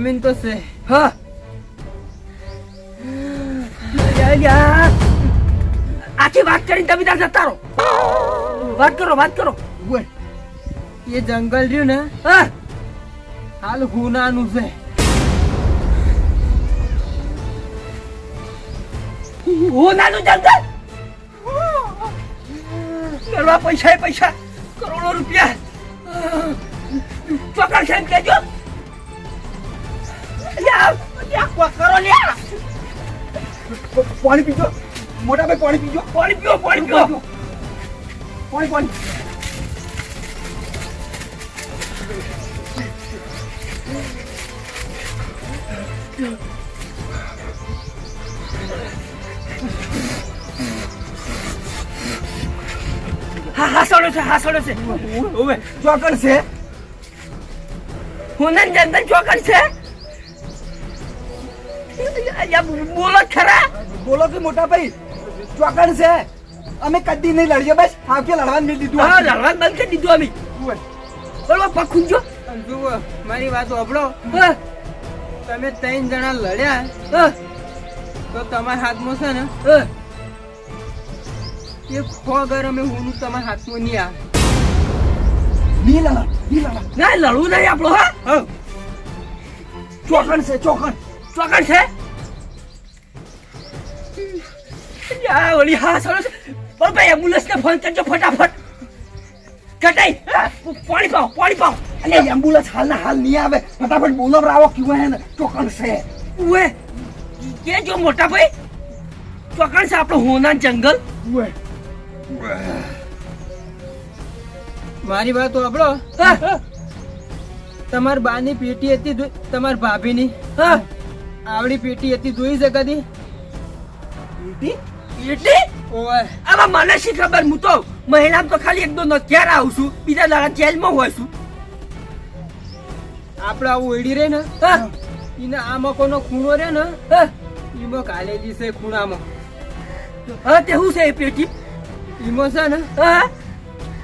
જમીન તો છે હા આખી વાત કરી તમે ત્યાં જતા રહો. વાત કરો વાત કરો. એ જંગલ રહ્યું ને હાલ ગુનાનું છે. હું નાનું જંગલ? કરવા પૈસા પૈસા, કરોડો રૂપિયા. ચોકડ સાહેબ કેજો પાણી પીજો. મોટા ભાઈ પાણી પીજો. પાણી પીઓ પાણી પીઓ. પાણી પાણી હા હાસડો છે હાસડો છે. ઓવે ચોકડ છે. હું નંદન ચોકડ છે? બોલો ખરા. બોલો કે મોટા ભાઈ ચોકડ છે. અમે કદી નહીં લડીએ બસ હાવકે લડવાનું નહીં દીધું હા લડવાનું બંધ કરી દીધું અમે. બોલો પખું જો જુઓ મારી વાત સાંભળો. તમે ત્રણ જણા લડ્યા હા. તો તમારા હાથમાં છે ને? હા. એ ખોગર અમે હું તમારા હાથમાં નહીં આ નહીં લડા નહીં લડા ના લડવું નહીં આપણો હા. હા. ચોકડ છે ચોકડ. ચોકડ છે. ઓલી હા સરસ પણ ભાઈ ફોન કરજો ફટાફટ. કટાઈ હા, પાણી પાવ પાણી પાવ. અને એમ્બ્યુલન્સ હાલ હાલ નહીં આવે. ફટાફટ બોલાવરાવો કેવું હે ને ચોકડ છે. ઉએ કે જો મોટા ભાઈ? ચોકડ છે આપણો હોના જંગલ. ઉવે. મારી વાત સાંભળો. હા. તમારી બાની પેટી હતી તમાર તમારી ભાભીની. હા. આવડી પેટી હતી જોઈ છે કદી? એટલે ઓય. આમાં મને શી ખબર? હું તો મહિના તો ખાલી એક દો નથિયાર આવું છું? બીજા દાડા જેલમાં હોય છું. આપણે આવું ઓયડી રે ને હા. એને આમાં કોનો ખૂણો રે ને હા. ઈમો કાલેજી છે ખૂણામાં. હા તે શું છે એ પેટી? ઈમો છે ને હા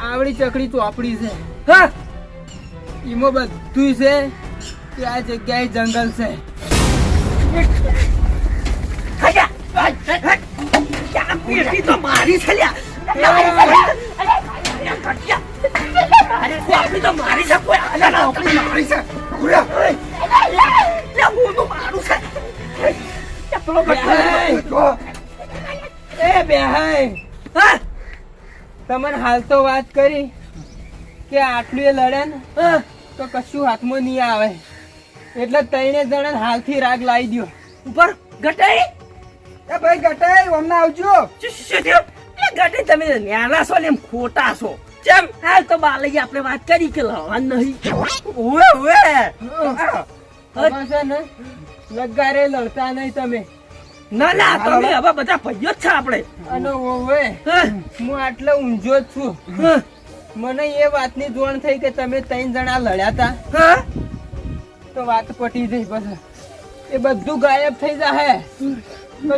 આવડી ચકડી ચોપડી છે. હા. ઈમો બધું છે કે આ જગ્યાએ જંગલ છે. આ પેટી તો મારી છે મારી છે તો મારી કોઈ મારી હું તો મારું. એ બેહાય હા તમને હાલ તો વાત કરી કે આટલું એ લડે ને તો કશું હાથમાં નહીં આવે એટલે ત્રણે જણા હાલથી રાગ લાવી દ્યો. ઉપર ગટાઈ? એ ભાઈ ગટાઈ હમણાં આવજો. શું થયો? એ ગટાઈ તમે ન્યાલા છો ને એમ ખોટા છો. કેમ હાલ તો બાલજી આપણે વાત કરી કે લડવાનું નહીં. ઓએ ને લગારે લડતા નહીં તમે. ના ના તમે હવે. બધા ભાઈઓ જ છે આપણે. અને ઓવે હું. આટલો ઊંઝો જ છું. મને એ વાતની જોણ થઈ કે તમે ત્રણ જણા લડ્યા તા. હા. તો વાત પટી જઈ પછી. એ બધું ગાયબ થઈ જાય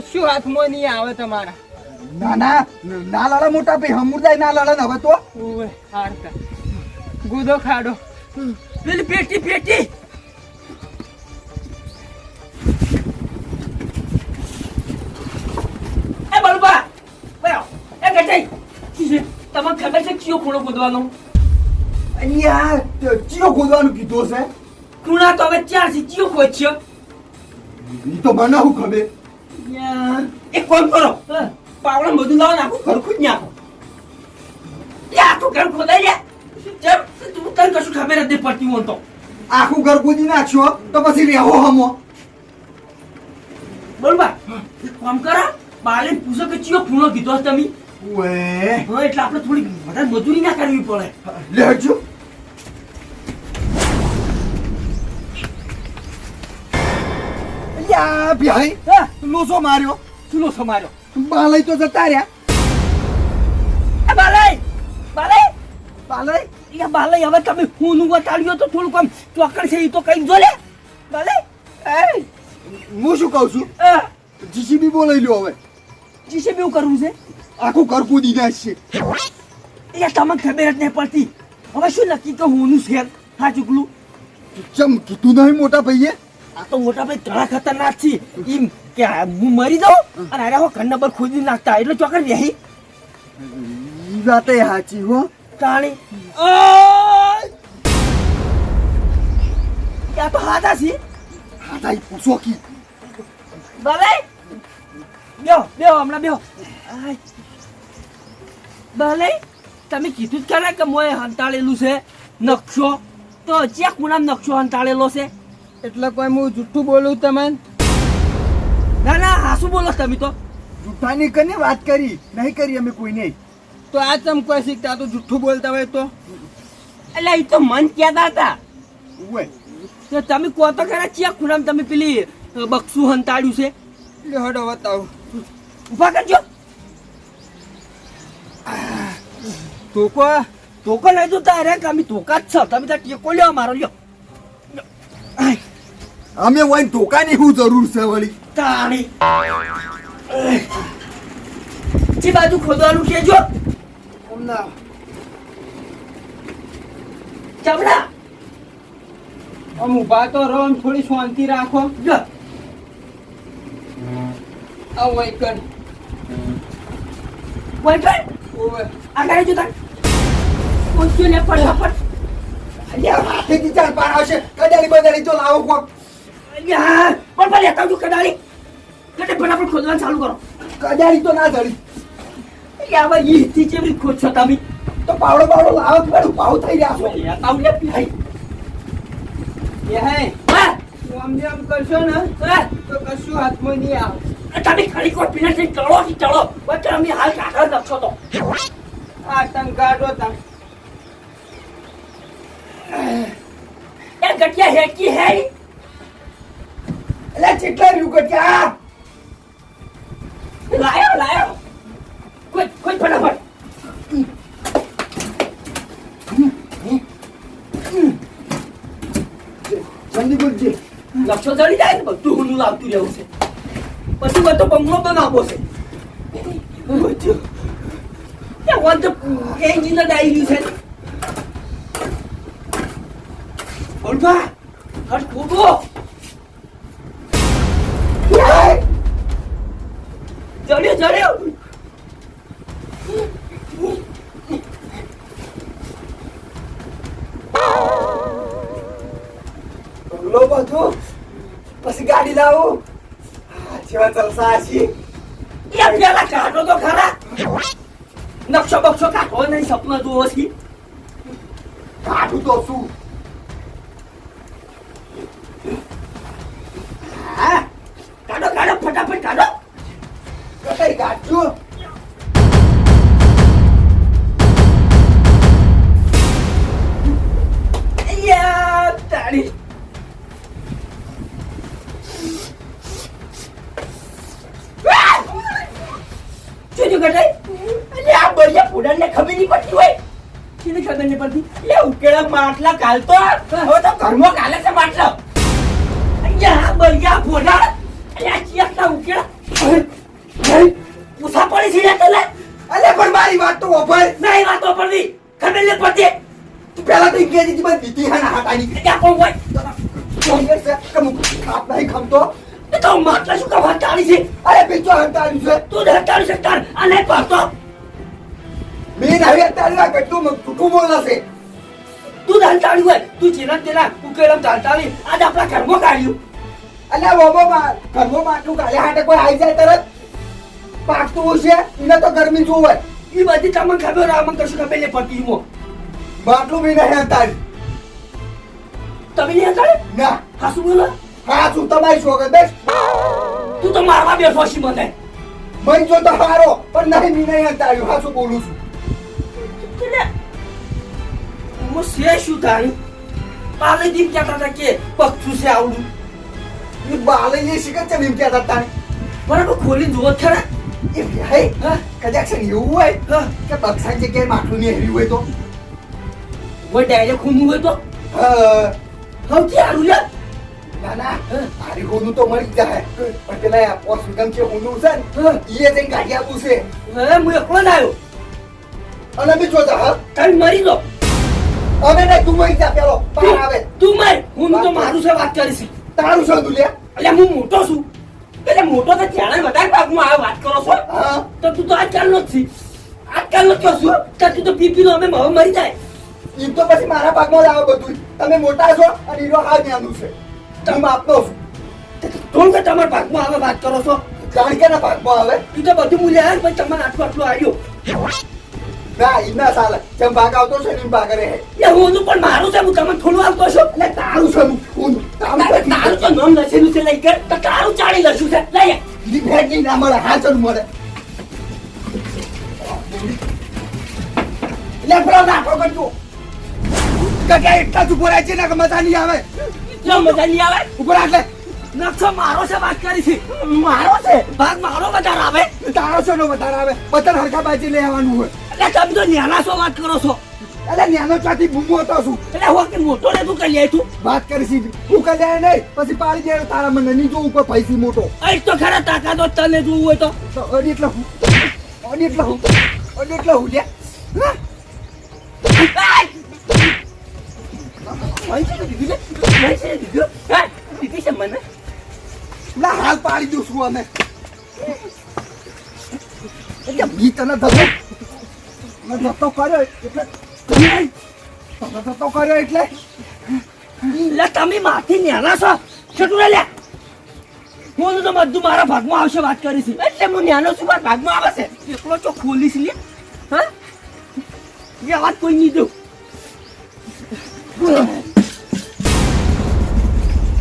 કશું હાથમાં નહીં આવે તમારા? ના ના ના લડા મોટા ભાઈ હમુરદાય ના લડે હવે તો. ઓવે હારતા ગુદો ખાડો. પેલી પેટી પેટી. એ બળબા બેહો. એ ગટાઈ છે? તમને ખબર છે કયો ખૂણો કૂદવાનો અહીંયા કયો ખોદવાનું કીધું છે ખૂણા તો હવે ચાર કયો ખોચ્યો ઈ તો મને હું ખબર એક કામ કરો. પાવડા બધું લાવો ને ઘર ખુદ નાખો. આખું ઘર ખોદાઈ જાય તું તને કશું ખબર જ નહીં પડતી હોય તો. આખું ઘર કૂદી નાખશો તો પછી રહેવો હમો. બરોબર? એક કામ કરો બાલે પૂછો કે ચિયો કીધો તમે. હા એટલે આપણે થોડી વધારે મજૂરી ના કરવી પડે. લેજો. યા ભાઈ હા લોસો માર્યો ચૂલો સમાર્યો બાલય તો જતા રહ્યા. એ બાલાઈ બાલાઈ બાલય? એ બાલાઈ હવે તમે ખૂનું બતાડ્યો તો થોડુંક આમ ચોકડ છે એ તો કઈ જો લે બાલય? એ હું શું કહું છું? હા જીસીબી બોલાવી લ્યો હવે. જીસીબી બેવું કરવું છે? આખું ઘર કૂદી છે એ તમને ખબર જ નહીં પડતી. હવે શું નક્કી કે હુંનું શેર? હા ચૂકલું ચમ કીધું નહીં મોટા ભાઈએ? આ તો મોટા ભાઈ ઘણા ખતરનાક છે. એમ કે હું મરી જાઉં અને અરે હો ઘર નંબર ખોદી નાખતા એટલે ચોકર રહી વાતે સાચી હો. તાણી. ત્યાં તો હાથા છે. હાથા તાઈ પૂછો કી. ભલે બેહો બેહો હમણાં બેહો. ભલે તમે કીધું જ ખરા કે મોએ હંતાળેલું છે નકશો. તો જ્યાં ખૂણામ નકશો હંતાળેલો છે એટલે કોઈ હું જુઠ્ઠું બોલું તમે? ના ના હાસું બોલો તમે તો? જૂઠાની કને વાત કરી? નહીં કરી અમે કોઈ નહીં તો આ તમ કોઈ શીખતા? તો જુઠ્ઠું બોલતા હોય તો? એટલે એ તો મન કહેતા હતા. ઉવે. તો તમે કહો તો ખરા ચિયા ખૂણામ તમે પેલી બક્ષું હંતાડ્યું છે? એટલે હડો બતાવો. ઊભા કરજો. ધોકો ધોકો લઈ દો તારે કે અમે ધોકા જ છો. તમે ત્યાં ટેકો લ્યો મારો લ્યો. અમે વાઈન ટોકાની શું જરૂર છે વળી. તાણી. જે બાજુ ખોદવાનું કેજો હમણાં. ચમડા. આમ ઊભા તો રહો થોડી શાંતિ રાખો. જો. આ કોઈ કર ઓવે. આગળ જો તાર ઊંચું ને ફટાફટ અલ્યા હાથેથી ચાર પાર આવશે. કદાળી બદાળી તો લાવો કોક. પણ પણ લેતા આવજો કદે ફટાફટ ખોદવાનું ચાલુ કરો કદાળી તો ના અલ્યા હવે ઈથી જેવી ખોદ છો તમે તો પાવડો પાવડો લાવો પેલું થઈ રહ્યા છો લેતા આવજો ભાઈ એ હે હા આમ આમ કરશો ને તો કશું હાથમાં નહીં આવે તમે ખાલી કોઈ પીને ચડો થી ચડો વચ્ચે અમે હાલ કાઢા નક્ષો તો આ તમ કાઢો તમ એ ગટિયા હેકી હે એટલે કેટલા રહ્યું લાયો લાયો. કોઈ કોઈ ફટાફટ. લક્ષો ચડી જાય ને બધું હુનું લાવતું રહેવું છે. પછી બધો બંગલો બનાવવો છે. ત્યાં તો એન્જિન જ આવી ગયું છે. ઓળભા હટ ફૂટો. જડ્યો જડ્યો લો બધું. પછી ગાડી લાવું. જેવા જલસા હશે એ પેલા કાઢો તો ખરા. નકશો બક્ષો કાઢો નહીં સપના જુઓ છે. કાઢું તો શું? કાઢો કાઢો ફટાફટ કાઢો. કટાઈ કાઢજો. તાળી. જોજો આ બળિયા પુડાને ખબર નહીં પડતી હોય. શીને ખબર નહીં પડતી? એટલે ઉકેળા માટલા કાલતો. હવે તો ઘરમાં કાલે છે માટલા. અહીંયા બળિયા પુડા એટલે આ ચિયા ઉકેલા પૂછા પડી છે લે તને? અલે પણ મારી વાત તો ઓભળ નહીં વાતો પડતી ખબર પડતી. તું પેલા તો ઇંગ્રેજી દીધી હા હાટાની ત્યાં કોણ હોય? કોંગ્રેસ કે નહીં ખમતો એ તો માટલા શું કવા તાળી છે. અરે બીજો હંતાડ્યું છે. તું ધરતાળી છે તાર. આ નહીં પડતો. મેં નહીં હંતાડ્યું કેટલું જૂઠું બોલાશે તું ધરતાળી હોય. તું જેના તેના ઉકેલમ ધરતાળી આજ આપણા ઘરમાં કાઢ્યું અલ્યા બાબા ઘરમાં માટલું કાલે હાટે કોઈ આવી જાય તરત? પાકતું હશે એને તો ગરમી જોવે એ બધી તમને ખબર આમ કશું ખબર નહીં પડતી એમાં. બાટલું બી નહીં હંતાડ્યું તમે નહીં હતાડે ના. હા બોલો. હા શું તમારી છોકર બેસ. તું તો મારવા બેઠો છી મને. મન જો તો હારો પણ નહીં મી નહીં હંતાડ્યું હા શું બોલું છું. હું શે શું તાણી કાલે દી કહેતા હતા કે પક્ષું છે આવડું. એ બાલે એ શીખે છે એમ કહેતા હતા બરાબર જોવો છે ખરા એ હા કદાચ ને એવું હોય કે બક્ષાની જગ્યાએ માટલું નહીં હેર્યું હોય તો કોઈ ડાયરેક્ટ ખૂનું હોય તો સૌથી સારું લે ના ના આરી હોનું તો મળી જાય પણ પેલા પોસ વિગમ છે હોનું છે ને એ જઈને કાઢી આપવું છે હું એકલો જ આવ્યો અને બી જોતા હા તમે મરી દો અમે નહીં તું મરી જા પેલો પાર આવે તું મર હું તો મારું છે વાત કરીશ તારું છે દુલિયા એટલે હું મોટો છું એટલે મોટો તો જાણે વધારે ભાગમાં આ વાત કરો છો? તો તું તો આજકાલનો જ છી. આજકાલનો જ છો તો તું તો પીપી નો અમે હવે મરી જાય. એ તો પછી મારા ભાગમાં જ આવે બધું તમે મોટા છો અને હીરો આ જ્ઞાનું છે. તમે આપનો છું. કોણ કે તમારા ભાગમાં આવે વાત કરો છો? જાણ કે ના ભાગમાં આવે? તું તો બધું મૂલ્ય આવે પછી તમારે આટલું આટલું આવ્યું ના ઇના ના જેમ ભાગ આવતો છે એમ ભાગ રહે. એ હું પણ મારું છે હું તમને થોડું આવતો છું. એટલે તારું છે હું- તારું તારું તો નામ લખેલું છે લઈ કર તો તારું ચાડી લખ્યું છે. લઈ. ઈ ના મળે હાચર મળે. એટલે ના કાકા એટલા જ ઉપર છે ને કે મજા નહીં આવે. જો મજા નહીં આવે? ઉપર આટલે નકશો મારો છે વાત કરી છે. મારો છે. ભાગ મારો વધારે આવે. તારો છે નો વધારે આવે? બધા હરખા બાજી લઈ આવવાનું હોય. એટલે તમે તો ન્યાના છો વાત કરો છો. એટલે ન્યાનો ચાથી બૂમો હતો છું એટલે હું કે મોટો ને તું કરી લે વાત વાત કરીશી તું કલ્યાણ નહીં પછી પાડી દે તારા મને. નહીં જોવું કોઈ પૈસી મોટો. એ તો ખરા તાકાતો તને જોવું હોય તો. અડી એટલે હું અડી એટલે હું અડી એટલે હું લે. હા? હા છે હાલ પાડી દઉં છું અમે. એટલે બી તને ધતો ધતો કર્યો એટલે તને ધતો કર્યો એટલે લે, તમે માથી નાના છો. છોટું લે. હું તો બધું મારા ભાગમાં આવશે વાત કરી છે. એટલે હું ભાગમાં આવે એકલો ચો ખોલીશ, લે. હા? એ વાત કોઈ નહીં દઉં.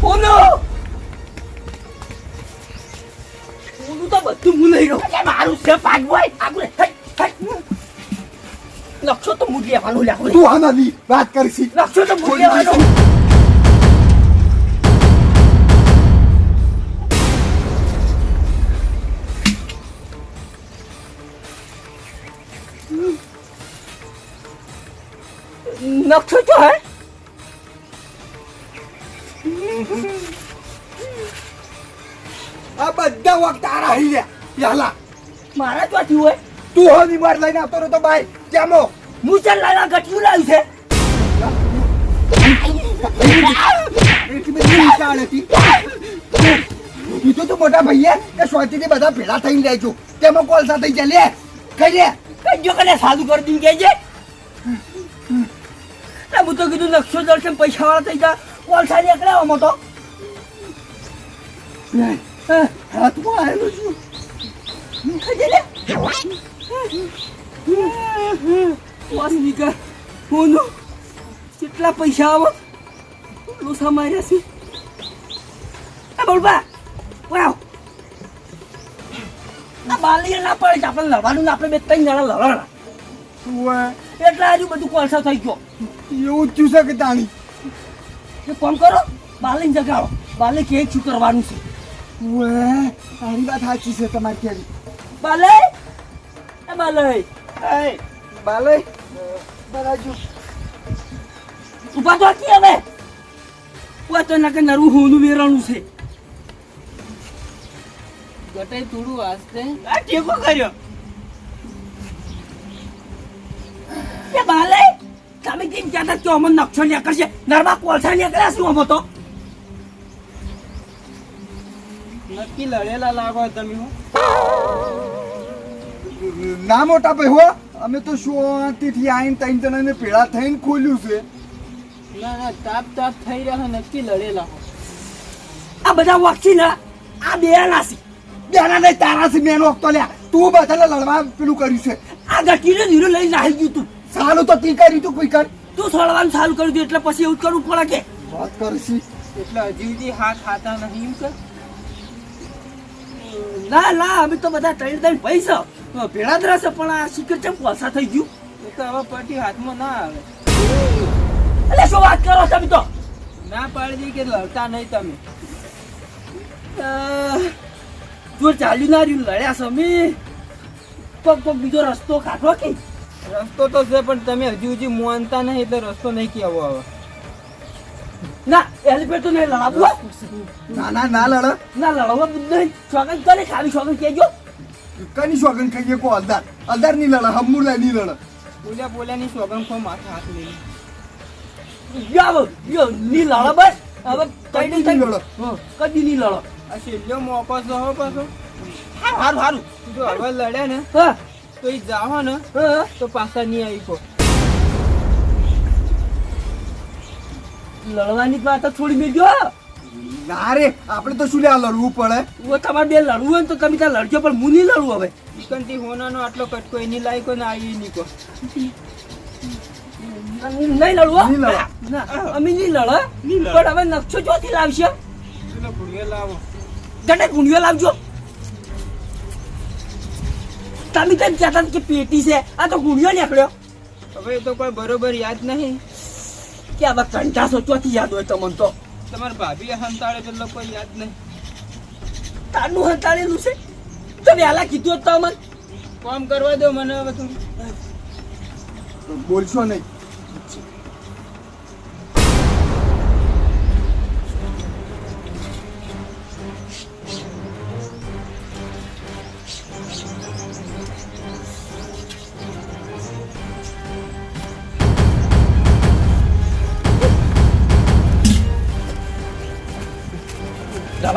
ઓનો ઓનું તો બધું હું રહ્યો એટલે મારું છે ભાગવાય આગળ થઈ હટ. લક્ષો તો મૂડી લેવાનું લેવાનું તું આના ની વાત કરીશી. લક્ષો તો મૂડી લેવાનું નકશો જો હે. આ બધા વખત તારા હઈ લે યાલા. મારા ચોથી હોય. તું હો ની વાર લઈને આવતો રહ્યો તો બાય. કેમો? ચાલ લાલા ગટલું લાવ્યું છે. કીધું તું મોટા ભાઈએ કે સ્વાતિથી બધા ભેળા થઈને રહેજો. તેમાં કોલસા થઈ લે કઈ લે કઈ કને સાદું કરી કેજે એટલે હું તો કીધું નકશો દર્શન પૈસા વાળા થઈ જા. કોલસા નીકળ્યા આમાં તો હાથમાં આવેલું છું. ખજે લે વાસ નીકળ કેટલા પૈસા આવો? લોસા માર્યા છે. એ બોલબા વાવ આ બાલીએ ના પડે છે આપણે લડવાનું ને આપણે બે ત્રણ જણા લડવાના એટલે આજુ બધું કોલસા થઈ ગયો. એવું જ છે કે તાણી? એ કોમ કરો બાલીને જગાડો. બાલે કે શું કરવાનું છે? વાહ, તારી વાત સાચી છે તમારી કેવી બાલે? એ બાલે. એ બાલે? બરાજુ. ઊભા તો હતી હવે. ઓ તો નકે નરું હોનું વેરાણું છે. ગટાઈ થોડું આસ્તે. આ ટેકો કર્યો. એ બાલે તમે કેમ કહેતા કે અમને નકશો નીકળશે. નરમા કોલસા નીકળ્યા શું અમો તો? નક્કી લડેલા લાગો તમે હો. ના મોટા ભાઈ હો. અમે તો શાંતિથી આવીને ત્રણ જણાને પેળા થઈને ખોલ્યું છે? ના ના તાપ તાપ થઈ રહ્યા નક્કી લડેલા. આ બધા વાક્ષી ના આ બે નાસી બેના નહીં તારા સી મેનો તો લ્યા. તું બધાને લડવા પેલું કર્યું છે. આ ગટીને ધીરે લઈને નાહી ગયું તું. સાલું તો તી કર્યું તું કોઈ કર. તું સળવાનું સારું કર્યું એટલે પછી એવું કરવું પડે કે. વાત કરશી. એટલે હજી સુધી હાથ ખાતા નહીં એમ કે? ના ના અમે તો બધા ત્રણ ત્રણ પૈસા. ભેળા જ પણ આ શિખર ચમ કોલસા થઈ ગયું. એ તો હવે પટી હાથમાં ના આવે. એટલે શું વાત કરો તમે તો? ના પાડી દઈ કે લડતા નહીં તમે. જો ચાલ્યું ના રહ્યું લડ્યા સમી પગ પગ બીજો રસ્તો કાઢો કે? રસ્તો તો છે પણ તમે હજી હજી મોનતા નહીં એટલે રસ્તો નહીં કહેવો હવે. ના એલિફેન્ટ તો નહીં લડાવું હો. ના ના ના લડ. ના લડવા નહીં તને કરે ખાલી કે કહેજો. કની શોગન ખાઈએ કો અલદાર? અલદારની લડા હમુર નહીં લડ. બોલ્યા બોલ્યા ની સોગમ ખો માથા હાથ લઈને. યાવ યો ની લડો બસ. હવે કઈ નહીં થઈ લડો? હં, કદી નહીં લડો. આ છેલ્લો મોકો છે હો પાછો. હારું હારું. જો હવે લડ્યા ને હા. તો એ જાવા ને હા. તો પાછા નહીં આવી કો લડવાની વાત તો થોડી મેળજો ના રે આપણે તો શું લે આ લડવું પડે? ઓ તમારે બે લડવું હોય ને તો તમે ત્યાં લડજો પણ હું નહીં લડવું હવે. ચિકનથી હોનાનો આટલો કટકો એની લાયકો ને આવી નહીં કો નહીં લડવું હો? નહીં લડો. ના અમે નહીં લડો પણ હવે નકશો ચોથી લાવશે? લાવો. ગુંડિયો લાવજો. તમે કેમ કહેતા કે પેટી છે આ તો ગુંડિયો નીકળ્યો. હવે તો કોઈ બરોબર યાદ નહીં. કે હવે કંટા સોચવાથી યાદ હોય તમને તો. તમારા ભાભી હંતાળે પેલો કોઈ યાદ નહીં. તારનું હંતાળેલું છે? તો આલા કીધું હતું તો અમને. કામ કરવા દો મને હવે તું. બોલશો નહીં.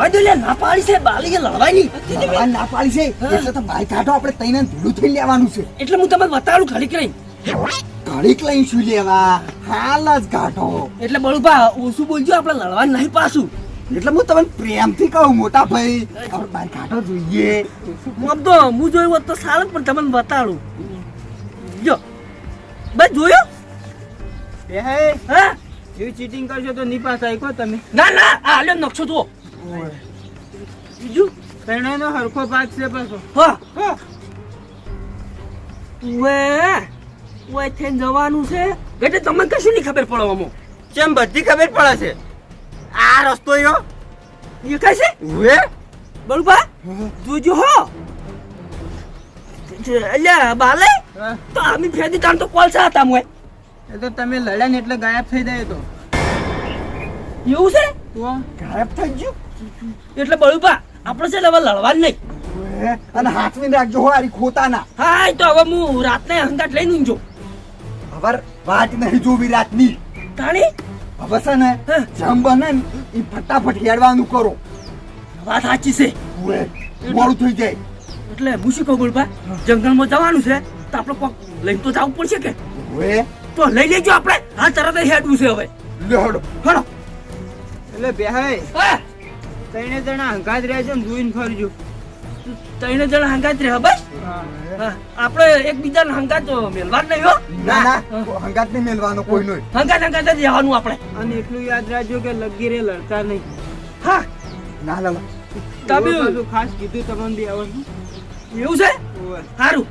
દવા દો લે ના પાડી છે બાલી લડવાની ના પાડી છે. એટલે તો બાઈક કાઢો આપણે તઈને ધૂળું થઈ લેવાનું છે. એટલે હું તમને બતાડું ખાલી કરી ઘડીક લઈ શું લેવા? હાલ જ કાઢો એટલે બળુભા ઓછું બોલજો આપણે લડવાનું નહીં પાછું. એટલે હું તમને પ્રેમથી કહું મોટા ભાઈ આપણે બાઈક કાઢો જોઈએ. આમ તો હું જોયું હોત તો સારું પણ તમને બતાડું જો. બસ જોયો? હે. હા? ચીટિંગ કરશો તો નિપાસ આઈકો તમે. ના ના આ હાલ્યો નકશો જુઓ. બીજું? ત્રણેયનો હરખો ભાગ છે પાછો. હા! હા. વે વે થઈને જવાનું છે? એટલે તમને કશું નહીં ખબર પડવામાં કેમ બધી ખબર પડે છે? આ રસ્તો યો. દેખાય છે? વે બળુભા જોજો હો. અલ્યા બાલે? તો અમે ફેદી તાણ તો કોલસા હતા મુએ એ તો તમે લડ્યા ને એટલે ગાયબ થઈ જાય તો. એવું છે? ગાયબ થઈ ગયું? એટલે બળુપા આપણે છે હવે લડવાનું નહીં. અને હાથવીને રાખજો હો આરી ખોતાના. હા તો હવે હું રાતને હંગાટ લઈને ઊંઘજો. ખબર વાત નહીં જોવી રાતની. તાણી? હવે છે ને. જેમ બને ને એ ફટાફટ હેડવાનું કરો. વાત સાચી છે. મોડું થઈ જાય. એટલે હું શું કહું બોલભા જંગલમાં જવાનું છે તો આપણે કોક લઈને તો જવું પડશે કે? તો લઈ લેજો આપણે. હા તરત હેડવું છે હવે. લે હડો. હળો એટલે બેહાય હા. ત્રણે જણા હંગાત રહેજો ને જોઈને ફરજો. ત્રણે જણા હંગાત રહે બસ? હા, આપણે એકબીજાને હંગાત મેળવા જ નહીં હો? ના ના હંગાત નહીં મેલવાનો કોઈ નહીં. હંગાત હંગાત જ રહેવાનું આપણે. અને એટલું યાદ રાખજો કે લગીરે લડતા નહીં. હા. ના ના તમે ખાસ કીધું તમને બી આવવાનું એવું છે? સારું